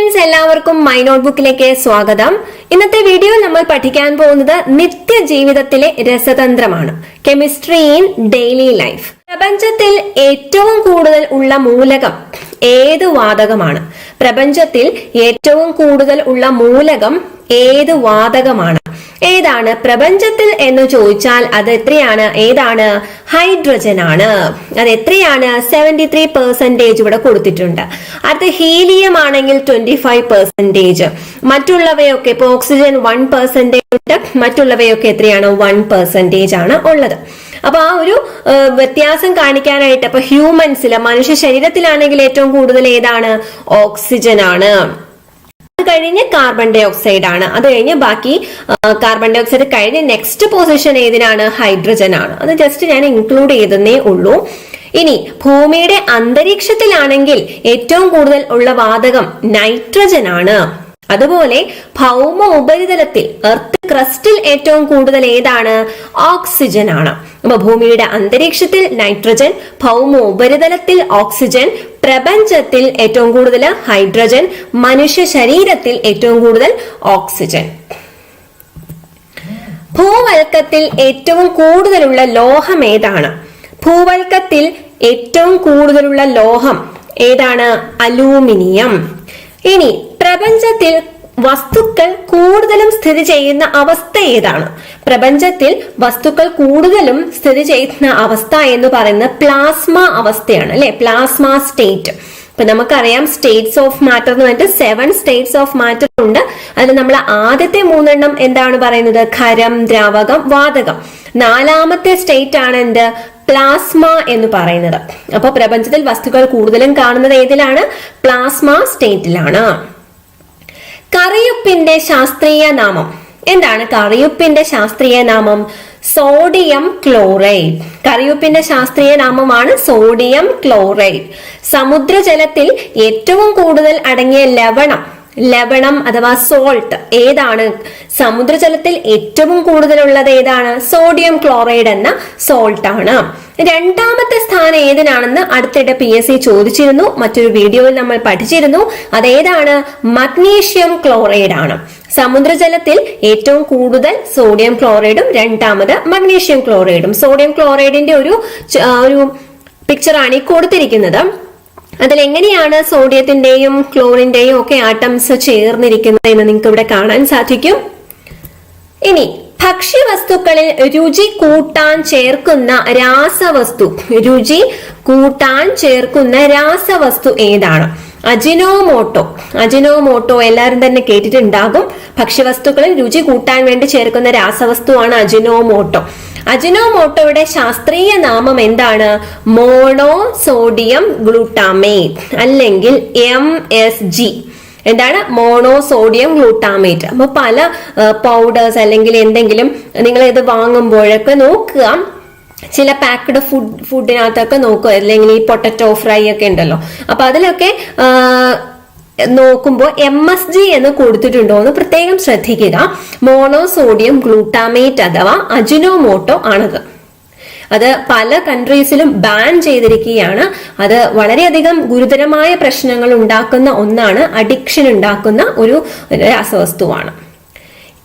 Friends എല്ലാവർക്കും my നോട്ട്ബുക്കിലേക്ക് സ്വാഗതം. ഇന്നത്തെ വീഡിയോ നമ്മൾ പഠിക്കാൻ പോകുന്നത് നിത്യജീവിതത്തിലെ രസതന്ത്രമാണ്. കെമിസ്ട്രി ഇൻ ഡെയിലി ലൈഫ് പ്രപഞ്ചത്തിൽ ഏറ്റവും കൂടുതൽ ഉള്ള മൂലകം ഏത് വാതകമാണ്? പ്രപഞ്ചത്തിൽ ഏറ്റവും കൂടുതൽ ഉള്ള മൂലകം ഏത് വാതകമാണ്? ഏതാണ് പ്രപഞ്ചത്തിൽ എന്ന് ചോദിച്ചാൽ അത് എത്രയാണ് ഏതാണ്? ഹൈഡ്രജൻ ആണ് അത് എത്രയാണ് സെവന്റി ത്രീ പെർസെന്റേജ് ഇവിടെ കൊടുത്തിട്ടുണ്ട്. അടുത്ത ഹീലിയം ആണെങ്കിൽ ട്വന്റി ഫൈവ് പെർസെന്റേജ് മറ്റുള്ളവയൊക്കെ ഇപ്പൊ ഓക്സിജൻ വൺ പെർസെന്റേജ് ഉണ്ട്. മറ്റുള്ളവയൊക്കെ എത്രയാണ്? വൺ പെർസെന്റേജ് ആണ് ഉള്ളത്. അപ്പൊ ആ ഒരു വ്യത്യാസം കാണിക്കാനായിട്ട് അപ്പൊ ഹ്യൂമൻസിലെ മനുഷ്യ ശരീരത്തിലാണെങ്കിൽ ഏറ്റവും കൂടുതൽ ഏതാണ്? ഓക്സിജൻ ആണ്. കഴിഞ്ഞ് കാർബൺ ഡൈ ഓക്സൈഡ് ആണ്. അത് കഴിഞ്ഞ് ബാക്കി കാർബൺ ഡൈ ഓക്സൈഡ് കഴിഞ്ഞ് നെക്സ്റ്റ് പൊസിഷൻ ഏതിനാണ്? ഹൈഡ്രജൻ ആണ്. അത് ജസ്റ്റ് ഞാൻ ഇൻക്ലൂഡ് ചെയ്തതേ ഉള്ളൂ. ഇനി ഭൂമിയുടെ അന്തരീക്ഷത്തിലാണെങ്കിൽ ഏറ്റവും കൂടുതൽ ഉള്ള വാതകം നൈട്രജൻ ആണ്. അതുപോലെ ഭൗമ ഉപരിതലത്തിൽ എർത്ത് ക്രസ്റ്റിൽ ഏറ്റവും കൂടുതൽ ഏതാണ്? ഓക്സിജൻ ആണ്. അപ്പൊ ഭൂമിയുടെ അന്തരീക്ഷത്തിൽ നൈട്രജൻ ഭൗമ ഉപരിതലത്തിൽ ഓക്സിജൻ പ്രപഞ്ചത്തിൽ ഏറ്റവും കൂടുതൽ ഹൈഡ്രജൻ മനുഷ്യ ശരീരത്തിൽ ഏറ്റവും കൂടുതൽ ഓക്സിജൻ ഭൂവൽക്കത്തിൽ ഏറ്റവും കൂടുതലുള്ള ലോഹം ഏതാണ്? ഭൂവൽക്കത്തിൽ ഏറ്റവും കൂടുതലുള്ള ലോഹം ഏതാണ്? അലൂമിനിയം. ഇനി പ്രപഞ്ചത്തിൽ വസ്തുക്കൾ കൂടുതലും സ്ഥിതി ചെയ്യുന്ന അവസ്ഥ ഏതാണ്? പ്രപഞ്ചത്തിൽ വസ്തുക്കൾ കൂടുതലും സ്ഥിതി ചെയ്യുന്ന അവസ്ഥ എന്ന് പറയുന്നത് പ്ലാസ്മ അവസ്ഥയാണ് അല്ലെ? പ്ലാസ്മ സ്റ്റേറ്റ് ഇപ്പൊ നമുക്കറിയാം സ്റ്റേറ്റ്സ് ഓഫ് മാറ്റർ എന്ന് പറഞ്ഞിട്ട് സെവൻ സ്റ്റേറ്റ്സ് ഓഫ് മാറ്റർ ഉണ്ട്. അതിൽ നമ്മൾ ആദ്യത്തെ മൂന്നെണ്ണം എന്താണ് പറയുന്നത്? ഖരം ദ്രാവകം വാതകം. നാലാമത്തെ സ്റ്റേറ്റ് ആണ് എന്ത്? പ്ലാസ്മ എന്ന് പറയുന്നത്. അപ്പൊ പ്രപഞ്ചത്തിൽ വസ്തുക്കൾ കൂടുതലും കാണുന്നത് ഏതിലാണ്? പ്ലാസ്മ സ്റ്റേറ്റിലാണ് കറിയുപ്പിന്റെ ശാസ്ത്രീയ നാമം. എന്താണ് കറിയുപ്പിന്റെ ശാസ്ത്രീയ നാമം? Sodium chloride. കറിയുപ്പിന്റെ ശാസ്ത്രീയ നാമമാണ് സോഡിയം ക്ലോറൈഡ്. സമുദ്രജലത്തിൽ ഏറ്റവും കൂടുതൽ അടങ്ങിയ ലവണം ലവണം അഥവാ സോൾട്ട് ഏതാണ്? സമുദ്രജലത്തിൽ ഏറ്റവും കൂടുതലുള്ളത് ഏതാണ്? സോഡിയം ക്ലോറൈഡ് എന്ന സോൾട്ട് ആണ്. രണ്ടാമത്തെ സ്ഥാനം ഏതിനാണെന്ന് അടുത്തിടെ പി എസ് സി ചോദിച്ചിരുന്നു. മറ്റൊരു വീഡിയോയിൽ നമ്മൾ പഠിച്ചിരുന്നു. അതേതാണ് മഗ്നീഷ്യം ക്ലോറൈഡ് ആണ്. സമുദ്രജലത്തിൽ ഏറ്റവും കൂടുതൽ സോഡിയം ക്ലോറൈഡും രണ്ടാമത് മഗ്നീഷ്യം ക്ലോറൈഡും സോഡിയം ക്ലോറൈഡിന്റെ ഒരു ഒരു പിക്ചറാണ് ഈ കൊടുത്തിരിക്കുന്നത്. അതിൽ എങ്ങനെയാണ് സോഡിയത്തിന്റെയും ക്ലോറിന്റെയും ഒക്കെ ആറ്റംസ് ചേർന്നിരിക്കുന്നത് എന്ന് നിങ്ങൾക്ക് ഇവിടെ കാണാൻ സാധിക്കും. ഇനി ഭക്ഷ്യവസ്തുക്കളിൽ രുചി കൂട്ടാൻ ചേർക്കുന്ന രാസവസ്തു. രുചി കൂട്ടാൻ ചേർക്കുന്ന രാസവസ്തു ഏതാണ്? അജിനോമോട്ടോ. അജിനോമോട്ടോ എല്ലാവരും തന്നെ കേട്ടിട്ടുണ്ടാകും. ഭക്ഷ്യവസ്തുക്കളിൽ രുചി കൂട്ടാൻ വേണ്ടി ചേർക്കുന്ന രാസവസ്തുവാണ് അജിനോമോട്ടോ. അജിനോമോട്ടോയുടെ ശാസ്ത്രീയ നാമം എന്താണ്? മോണോ സോഡിയം ഗ്ലൂട്ടാമേറ്റ് അല്ലെങ്കിൽ എം എസ് ജി. എന്താണ്? Mono sodium glutamate. അപ്പൊ പല പൗഡേഴ്സ് അല്ലെങ്കിൽ എന്തെങ്കിലും നിങ്ങൾ ഇത് വാങ്ങുമ്പോഴൊക്കെ നോക്കുക. ചില പാക്ക്ഡ് ഫുഡ് ഫുഡിനകത്തൊക്കെ നോക്കുക അല്ലെങ്കിൽ ഈ പൊട്ടറ്റോ ഫ്രൈ ഒക്കെ ഉണ്ടല്ലോ. അപ്പൊ അതിലൊക്കെ നോക്കുമ്പോൾ എം എസ് ജി എന്ന് കൊടുത്തിട്ടുണ്ടോ എന്ന് പ്രത്യേകം ശ്രദ്ധിക്കുക. മോണോസോഡിയം ഗ്ലൂട്ടാമേറ്റ് അഥവാ അജിനോമോട്ടോ ആണത്. അത് പല കൺട്രീസിലും ബാൻ ചെയ്തിരിക്കുകയാണ്. അത് വളരെയധികം ഗുരുതരമായ പ്രശ്നങ്ങൾ ഉണ്ടാക്കുന്ന ഒന്നാണ്. അഡിക്ഷൻ ഉണ്ടാക്കുന്ന ഒരു രാസവസ്തുവാണ്.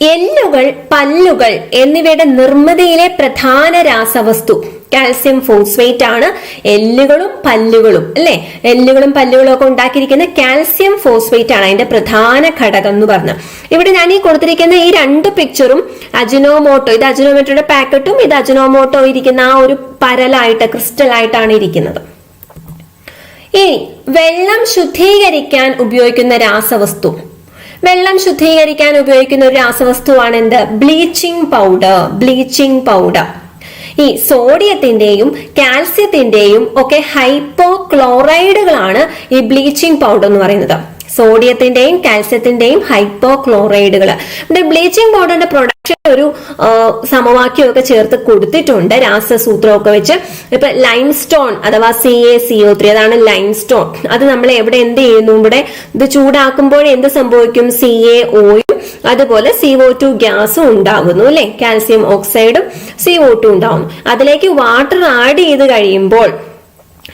എല്ലുകൾ പല്ലുകൾ എന്നിവയുടെ നിർമ്മിതിയിലെ പ്രധാന രാസവസ്തു. കാൽസ്യം ഫോസ്ഫേറ്റ് ആണ്. എല്ലുകളും പല്ലുകളും അല്ലെ? എല്ലുകളും പല്ലുകളും ഒക്കെ ഉണ്ടാക്കിയിരിക്കുന്ന കാൽസ്യം ഫോസ്ഫേറ്റ് ആണ് അതിന്റെ പ്രധാന ഘടകം എന്ന് പറഞ്ഞു. ഇവിടെ ഞാൻ ഈ കൊടുത്തിരിക്കുന്ന ഈ രണ്ട് പിക്ചറും അജിനോമോട്ടോ ഇത് അജിനോമോട്ടോയുടെ പാക്കറ്റും ഇത് അജിനോമോട്ടോ ഇരിക്കുന്ന ആ ഒരു പരലായിട്ട് ക്രിസ്റ്റൽ ആയിട്ടാണ് ഇരിക്കുന്നത്. ഇനി വെള്ളം ശുദ്ധീകരിക്കാൻ ഉപയോഗിക്കുന്ന രാസവസ്തു. വെള്ളം ശുദ്ധീകരിക്കാൻ ഉപയോഗിക്കുന്ന ഒരു രാസവസ്തുവാണ് എന്ത്? Bleaching powder. Bleaching powder. ഈ സോഡിയത്തിന്റെയും കാൽസ്യത്തിന്റെയും ഒക്കെ ഹൈപ്പോക്ലോറൈഡുകളാണ് ഈ ബ്ലീച്ചിങ് പൗഡർ എന്ന് പറയുന്നത്. സോഡിയത്തിന്റെയും കാൽസ്യത്തിന്റെയും ഹൈപ്പോ ക്ലോറൈഡുകൾ ഇവിടെ ബ്ലീച്ചിങ് പൗഡറിന്റെ പ്രൊഡക്ഷൻ ഒരു സമവാക്യം ഒക്കെ ചേർത്ത് കൊടുത്തിട്ടുണ്ട്. രാസസൂത്രമൊക്കെ വെച്ച്. ഇപ്പൊ ലൈം സ്റ്റോൺ അഥവാ C A C O three അതാണ് ലൈം സ്റ്റോൺ അത് നമ്മൾ എവിടെ എന്ത് ചെയ്യുന്നു? ഇവിടെ ഇത് ചൂടാക്കുമ്പോൾ എന്ത് സംഭവിക്കും? സി എ ഒയും അതുപോലെ സി ഒ ടു ഗ്യാസും ഉണ്ടാകുന്നു അല്ലെ? കാൽസ്യം ഓക്സൈഡും സി ഒ ടു ഉണ്ടാകുന്നു അതിലേക്ക് വാട്ടർ ആഡ് ചെയ്ത് കഴിയുമ്പോൾ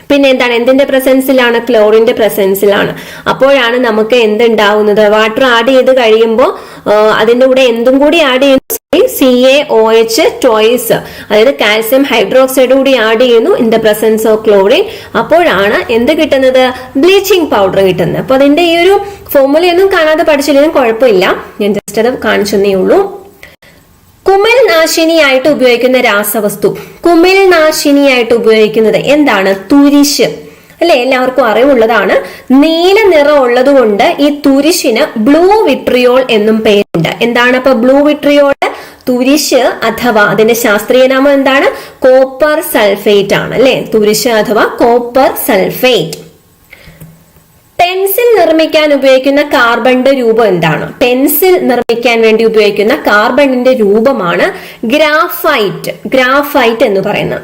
പിന്നെ എന്താണ്? എന്തിന്റെ പ്രസൻസിലാണ് ക്ലോറിന്റെ പ്രസൻസിലാണ് അപ്പോഴാണ് നമുക്ക് എന്തുണ്ടാവുന്നത്? വാട്ടർ ആഡ് ചെയ്ത് കഴിയുമ്പോൾ അതിന്റെ കൂടെ എന്തും കൂടി ആഡ് ചെയ്യുന്നു C A O H twice അതായത് കാൽസ്യം ഹൈഡ്രോക്സൈഡ് കൂടി ആഡ് ചെയ്യുന്നു in the presence of chlorine അപ്പോഴാണ് എന്ത് കിട്ടുന്നത്? ബ്ലീച്ചിങ് പൗഡർ കിട്ടുന്നത്. അപ്പൊ അതിന്റെ ഈ ഒരു ഫോർമുലയൊന്നും കാണാതെ പഠിച്ചില്ലെങ്കിലും കുഴപ്പമില്ല. ഞാൻ ജസ്റ്റ് അത് കാണിച്ചെന്നേ ഉള്ളൂ. കുമിൾ നാശിനിയായിട്ട് ഉപയോഗിക്കുന്ന രാസവസ്തു. കുമിൾ നാശിനിയായിട്ട് ഉപയോഗിക്കുന്നത് എന്താണ്? തുരിശ്. അല്ലെ? എല്ലാവർക്കും അറിവുള്ളതാണ്. നീല നിറം ഉള്ളത് കൊണ്ട് ഈ തുരിശിന് ബ്ലൂ വിട്രിയോൾ എന്നും പേരുണ്ട്. എന്താണ് അപ്പൊ ബ്ലൂ വിട്രിയോൾ തുരിശ് അഥവാ അതിന്റെ ശാസ്ത്രീയ നാമം എന്താണ്? കോപ്പർ സൾഫേറ്റ് ആണ് അല്ലെ? തുരിശ് അഥവാ കോപ്പർ സൾഫേറ്റ്. പെൻസിൽ നിർമ്മിക്കാൻ ഉപയോഗിക്കുന്ന കാർബണിന്റെ രൂപം എന്താണ്? പെൻസിൽ നിർമ്മിക്കാൻ വേണ്ടി ഉപയോഗിക്കുന്ന കാർബണിന്റെ രൂപമാണ് ഗ്രാഫൈറ്റ് ഗ്രാഫൈറ്റ് എന്ന് പറയുന്നത്.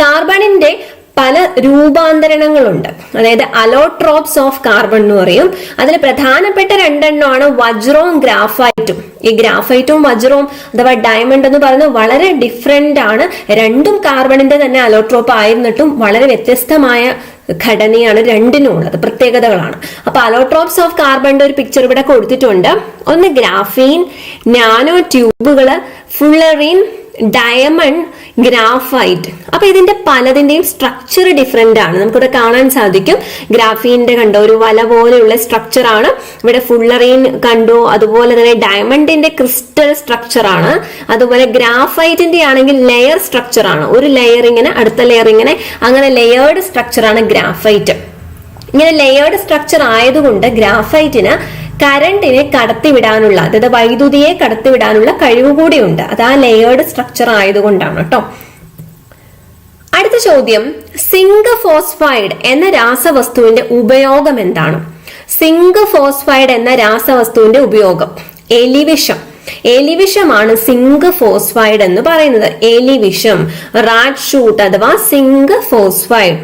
കാർബണിന്റെ പല രൂപാന്തരണങ്ങളുണ്ട്. അതായത് അലോട്രോപ്സ് ഓഫ് കാർബൺ എന്ന് പറയും. അതിൽ പ്രധാനപ്പെട്ട രണ്ടെണ്ണമാണ് വജ്രവും ഗ്രാഫൈറ്റും. ഈ ഗ്രാഫൈറ്റും വജ്രവും അഥവാ ഡയമണ്ട് എന്ന് പറയുന്നത് വളരെ ഡിഫറെന്റ് ആണ്. രണ്ടും കാർബണിന്റെ തന്നെ അലോട്രോപ്പ് ആയിരുന്നിട്ടും വളരെ വ്യത്യസ്തമായ ഘടനയാണ് രണ്ടിനും ഉള്ളത്. പ്രത്യേകതകളാണ്. അപ്പൊ അലോട്രോപ്സ് ഓഫ് കാർബണിന്റെ ഒരു പിക്ചർ ഇവിടെ കൊടുത്തിട്ടുണ്ട്. ഒന്ന് ഗ്രാഫീൻ നാനോ ട്യൂബുകൾ ഫുള്ളറിൻ ഡയമണ്ട് ഗ്രാഫൈറ്റ് അപ്പൊ ഇതിന്റെ പലതിന്റെയും സ്ട്രക്ചർ ഡിഫറെന്റ് ആണ്. നമുക്കിവിടെ കാണാൻ സാധിക്കും. ഗ്രാഫീന്റെ കണ്ടോ? ഒരു വല പോലെയുള്ള സ്ട്രക്ചർ ആണ്. ഇവിടെ ഫുള്ളറീൻ കണ്ടോ. അതുപോലെ തന്നെ ഡയമണ്ടിന്റെ ക്രിസ്റ്റൽ സ്ട്രക്ചർ ആണ്. അതുപോലെ ഗ്രാഫൈറ്റിന്റെ ആണെങ്കിൽ ലെയർ സ്ട്രക്ചർ ആണ്. ഒരു ലെയർ ഇങ്ങനെ അടുത്ത ലെയർ ഇങ്ങനെ. അങ്ങനെ ലെയേർഡ് സ്ട്രക്ചർ ആണ് ഗ്രാഫൈറ്റ് ഇങ്ങനെ ലെയേർഡ് സ്ട്രക്ചർ ആയതുകൊണ്ട് ഗ്രാഫൈറ്റിന് കറണ്ടിനെ കടത്തിവിടാനുള്ള അതായത് വൈദ്യുതിയെ കടത്തിവിടാനുള്ള കഴിവ് കൂടിയുണ്ട്. അത് ആ ലെയേർഡ് സ്ട്രക്ചർ ആയതുകൊണ്ടാണ് കേട്ടോ. അടുത്ത ചോദ്യം സിങ്ക് ഫോസ്ഫൈഡ് എന്ന രാസവസ്തുവിന്റെ ഉപയോഗം എന്താണ്? സിങ്ക് ഫോസ്ഫൈഡ് എന്ന രാസവസ്തുവിന്റെ ഉപയോഗം എലിവിഷം. എലിവിഷമാണ് സിങ്ക് ഫോസ്ഫൈഡ് എന്ന് പറയുന്നത്. എലിവിഷം റാഡ് ഷൂട്ട് അഥവാ സിങ്ക് ഫോസ്ഫൈഡ്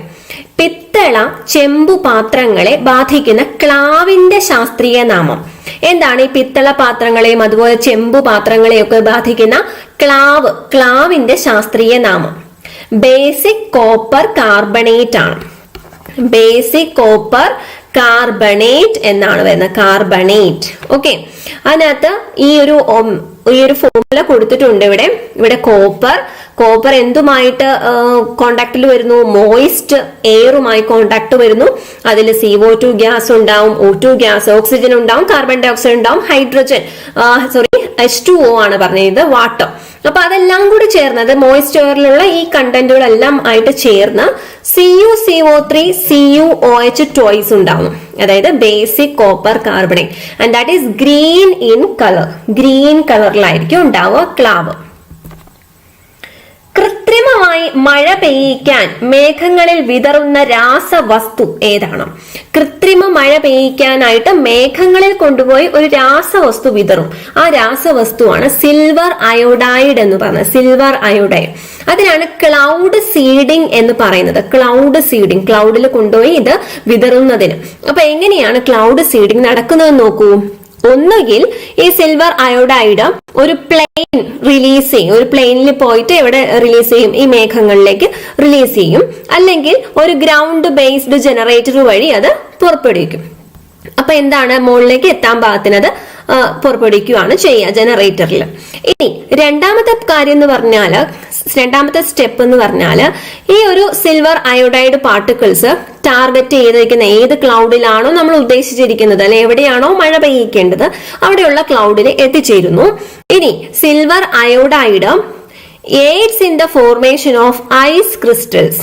പിത്തള ചെമ്പു പാത്രങ്ങളെ ബാധിക്കുന്ന ക്ലാവിന്റെ ശാസ്ത്രീയ നാമം. എന്താണ് ഈ പിത്തള പാത്രങ്ങളെയും അതുപോലെ ചെമ്പു പാത്രങ്ങളെയും ഒക്കെ ബാധിക്കുന്ന ക്ലാവ് ക്ലാവിന്റെ ശാസ്ത്രീയ നാമം. ബേസിക് കോപ്പർ കാർബണേറ്റ് ആണ്. ബേസിക് കോപ്പർ കാർബണേറ്റ് എന്നാണ് വരുന്നത്. കാർബണേറ്റ് ഓക്കെ അതിനകത്ത് ഈ ഒരു ഈ ഒരു ഫോർമുല കൊടുത്തിട്ടുണ്ട് ഇവിടെ. ഇവിടെ കോപ്പർ കോപ്പർ എന്തുമായിട്ട് കോണ്ടാക്റ്റിൽ വരുന്നു? മോയിസ്റ്റ് എയറുമായി കോണ്ടാക്ട് വരുന്നു. അതിൽ സി ഒ ടു ഗ്യാസ് ഉണ്ടാവും ഒ ടു ഗ്യാസ് ഓക്സിജൻ ഉണ്ടാവും കാർബൺ ഡൈ ഓക്സൈഡ് ഉണ്ടാവും hydrogen sorry H two O ആണ് പറഞ്ഞത്. വാട്ടർ അപ്പൊ അതെല്ലാം കൂടി ചേർന്നത് അത് എയറിലുള്ള ഈ കണ്ടന്റുകളെല്ലാം ആയിട്ട് ചേർന്ന് C U C O three C U O H twice ഉണ്ടാവും. അതായത് basic copper carbonate and that is green in colour green കളറിലായിരിക്കും ഉണ്ടാവുക ക്ലാവ് കൃത്രിമമായി മഴ പെയ്യിക്കാൻ മേഘങ്ങളിൽ വിതറുന്ന രാസവസ്തു ഏതാണ്? കൃത്രിമ മഴ പെയ്യിക്കാനായിട്ട് മേഘങ്ങളിൽ കൊണ്ടുപോയി ഒരു രാസവസ്തു വിതറും. ആ രാസവസ്തുവാണ് സിൽവർ അയോഡൈഡ് എന്ന് പറയുന്നത്. സിൽവർ അയോഡൈഡ് അതിനാണ് ക്ലൗഡ് സീഡിംഗ് എന്ന് പറയുന്നത്. ക്ലൗഡ് സീഡിംഗ് ക്ലൗഡിൽ കൊണ്ടുപോയി ഇത് വിതറുന്നതിന്. അപ്പൊ എങ്ങനെയാണ് ക്ലൗഡ് സീഡിംഗ് നടക്കുന്നതെന്ന് നോക്കൂ. ഒന്നുകിൽ ഈ സിൽവർ അയോഡൈഡ് ഒരു പ്ലെയിൻ റിലീസ് ചെയ്യും. ഒരു പ്ലെയിനിൽ പോയിട്ട് എവിടെ റിലീസ് ചെയ്യും? ഈ മേഘങ്ങളിലേക്ക് റിലീസ് ചെയ്യും. അല്ലെങ്കിൽ ഒരു ഗ്രൗണ്ട് ബേസ്ഡ് ജനറേറ്റർ വഴി അത് പുറപ്പെടുവിക്കും. അപ്പൊ എന്താണ് മുകളിലേക്ക് എത്താൻ പാകത്തിനത്? പുറപ്പെടുവിക്കുകയാണ് ചെയ്യുക ജനറേറ്ററിൽ ഇനി രണ്ടാമത്തെ കാര്യം എന്ന് പറഞ്ഞാൽ രണ്ടാമത്തെ സ്റ്റെപ്പ് എന്ന് പറഞ്ഞാൽ ഈ ഒരു സിൽവർ അയോഡൈഡ് പാർട്ടിക്കിൾസ് ടാർഗറ്റ് ചെയ്തിരിക്കുന്ന ഏത് ക്ലൗഡിലാണോ നമ്മൾ ഉദ്ദേശിച്ചിരിക്കുന്നത്. അല്ലെ എവിടെയാണോ മഴ പെയ്യിക്കേണ്ടത് അവിടെയുള്ള ക്ലൗഡിൽ എത്തിച്ചേരുന്നു. ഇനി silver iodide aids in the formation of ice crystals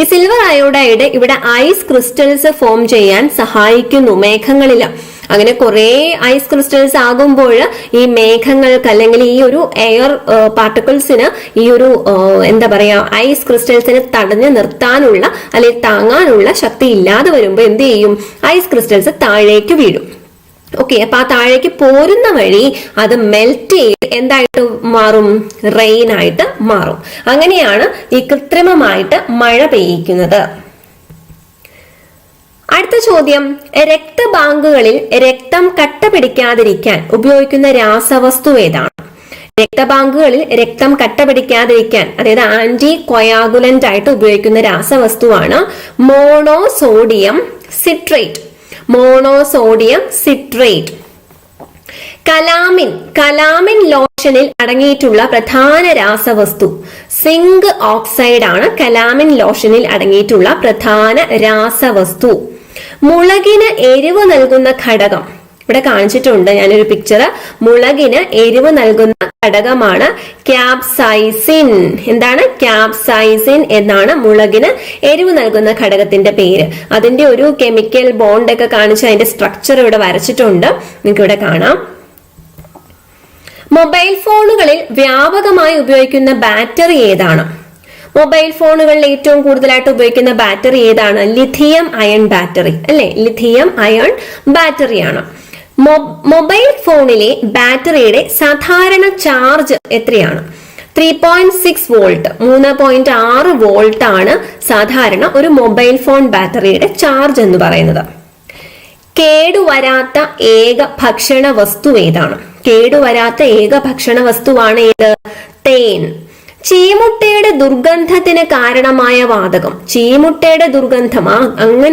ഈ സിൽവർ അയോഡൈഡ് ഇവിടെ ഐസ് ക്രിസ്റ്റൽസ് ഫോം ചെയ്യാൻ സഹായിക്കുന്നു മേഘങ്ങളിൽ അങ്ങനെ കുറെ ഐസ് ക്രിസ്റ്റൽസ് ആകുമ്പോൾ ഈ മേഘങ്ങൾക്ക് അല്ലെങ്കിൽ ഈ ഒരു എയർ പാർട്ടിക്കിൾസിന് ഈ ഒരു എന്താ പറയാ ഐസ് ക്രിസ്റ്റൽസിനെ തടഞ്ഞു നിർത്താനുള്ള അല്ലെങ്കിൽ താങ്ങാനുള്ള ശക്തി ഇല്ലാതെ വരുമ്പോൾ എന്ത് ചെയ്യും? ഐസ് ക്രിസ്റ്റൽസ് താഴേക്ക് വീഴും. ഓക്കെ അപ്പൊ ആ താഴേക്ക് പോരുന്ന വഴി അത് മെൽറ്റ് ചെയ്ത് എന്തായിട്ട് മാറും? റെയിൻ ആയിട്ട് മാറും. അങ്ങനെയാണ് ഈ കൃത്രിമമായിട്ട് മഴ പെയ്യിക്കുന്നത്. അടുത്ത ചോദ്യം. രക്തബാങ്കുകളിൽ രക്തം കട്ട പിടിക്കാതിരിക്കാൻ ഉപയോഗിക്കുന്ന രാസവസ്തു ഏതാണ്? രക്തബാങ്കുകളിൽ രക്തം കട്ട പിടിക്കാതിരിക്കാൻ അതായത് ആന്റി കൊയാഗുലന്റ് ആയിട്ട് ഉപയോഗിക്കുന്ന രാസവസ്തുവാണ് monosodium citrate. Monosodium citrate. Calamine calamine ലോഷനിൽ അടങ്ങിയിട്ടുള്ള പ്രധാന രാസവസ്തു സിങ്ക് ഓക്സൈഡ് ആണ് കലാമിൻ ലോഷനിൽ അടങ്ങിയിട്ടുള്ള പ്രധാന രാസവസ്തു. മുളകിന് എരിവ് നൽകുന്ന ഘടകം. ഇവിടെ കാണിച്ചിട്ടുണ്ട് ഞാനൊരു പിക്ചർ മുളകിന് എരിവ് നൽകുന്ന ഘടകമാണ് ക്യാപ്സൈസിൻ എന്താണ്? ക്യാപ്സൈസിൻ എന്നാണ് മുളകിന് എരിവ് നൽകുന്ന ഘടകത്തിന്റെ പേര്. അതിന്റെ ഒരു കെമിക്കൽ ബോണ്ട് ഒക്കെ കാണിച്ച് അതിന്റെ സ്ട്രക്ചർ ഇവിടെ വരച്ചിട്ടുണ്ട്. നിങ്ങൾക്ക് ഇവിടെ കാണാം. മൊബൈൽ ഫോണുകളിൽ വ്യാപകമായി ഉപയോഗിക്കുന്ന ബാറ്ററി ഏതാണ്? മൊബൈൽ ഫോണുകളിൽ ഏറ്റവും കൂടുതലായിട്ട് ഉപയോഗിക്കുന്ന ബാറ്ററി ഏതാണ്? Lithium ion battery. അല്ലെ? ലിഥിയം അയൺ ബാറ്ററിയാണ്. മൊബൈൽ ഫോണിലെ ബാറ്ററിയുടെ സാധാരണ ചാർജ് എത്രയാണ്? ത്രീ പോയിന്റ് സിക്സ് വോൾട്ട് മൂന്ന് പോയിന്റ് ആറ് വോൾട്ട് ആണ് സാധാരണ ഒരു മൊബൈൽ ഫോൺ ബാറ്ററിയുടെ ചാർജ് എന്ന് പറയുന്നത്. കേടുവരാത്ത ഏക ഭക്ഷണ വസ്തു ഏതാണ്? കേടുവരാത്ത ഏക ഭക്ഷണ വസ്തുവാണ് ഏത്? തേൻ. ചീമുട്ടയുടെ ദുർഗന്ധത്തിന് കാരണമായ വാതകം. ചീമുട്ടയുടെ ദുർഗന്ധം ആ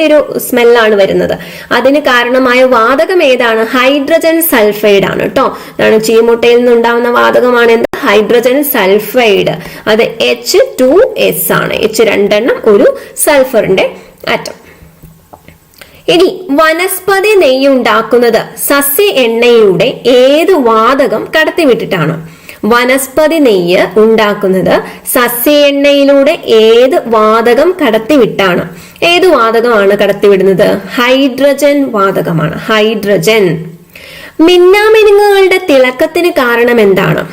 ഒരു സ്മെല്ലാണ് വരുന്നത്. അതിന് കാരണമായ വാതകം ഏതാണ്? ഹൈഡ്രജൻ സൾഫൈഡ് ആണ് കേട്ടോ. അതാണ് ചീമുട്ടയിൽ നിന്നുണ്ടാവുന്ന വാതകമാണ് എന്ത്? Hydrogen sulphide. അത് എച്ച് ടു എസ് ആണ്. എച്ച് രണ്ടെണ്ണം ഒരു സൾഫറിന്റെ ആറ്റം. ഇനി വനസ്പതി നെയ്യ് ഉണ്ടാക്കുന്നത് സസ്യ എണ്ണയുടെ ഏത് വാതകം കടത്തിവിട്ടിട്ടാണ്? വനസ്പതി നെയ്യ് ഉണ്ടാക്കുന്നത് സസ്യ എണ്ണയിലൂടെ ഏത് വാതകം കടത്തിവിട്ടാണ്? ഏത് വാതകമാണ് കടത്തിവിടുന്നത്? ഹൈഡ്രജൻ വാതകമാണ്. ഹൈഡ്രജൻ. മിന്നാമിനുങ്ങുകളുടെ തിളക്കത്തിന് കാരണം എന്താണ്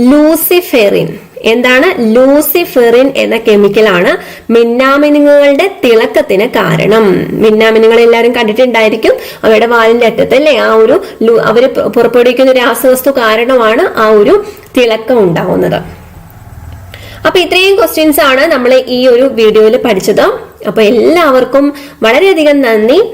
ലൂസിഫെറിൻ. എന്താണ് ലൂസിഫെറിൻ എന്ന കെമിക്കൽ ആണ് മിന്നാമിനുങ്ങുകളുടെ തിളക്കത്തിന് കാരണം. മിന്നാമിനുങ്ങൾ എല്ലാവരും കണ്ടിട്ടുണ്ടായിരിക്കും അവരുടെ വാലിന്റെ അറ്റത്ത് അല്ലെ? ആ ഒരു അവർ പുറപ്പെടുവിക്കുന്ന രാസവസ്തു കാരണമാണ് ആ ഒരു തിളക്കം ഉണ്ടാവുന്നത്. അപ്പൊ ഇത്രയും ക്വസ്റ്റ്യൻസ് ആണ് നമ്മൾ ഈ ഒരു വീഡിയോയിൽ പഠിച്ചത്. അപ്പൊ എല്ലാവർക്കും വളരെയധികം നന്ദി.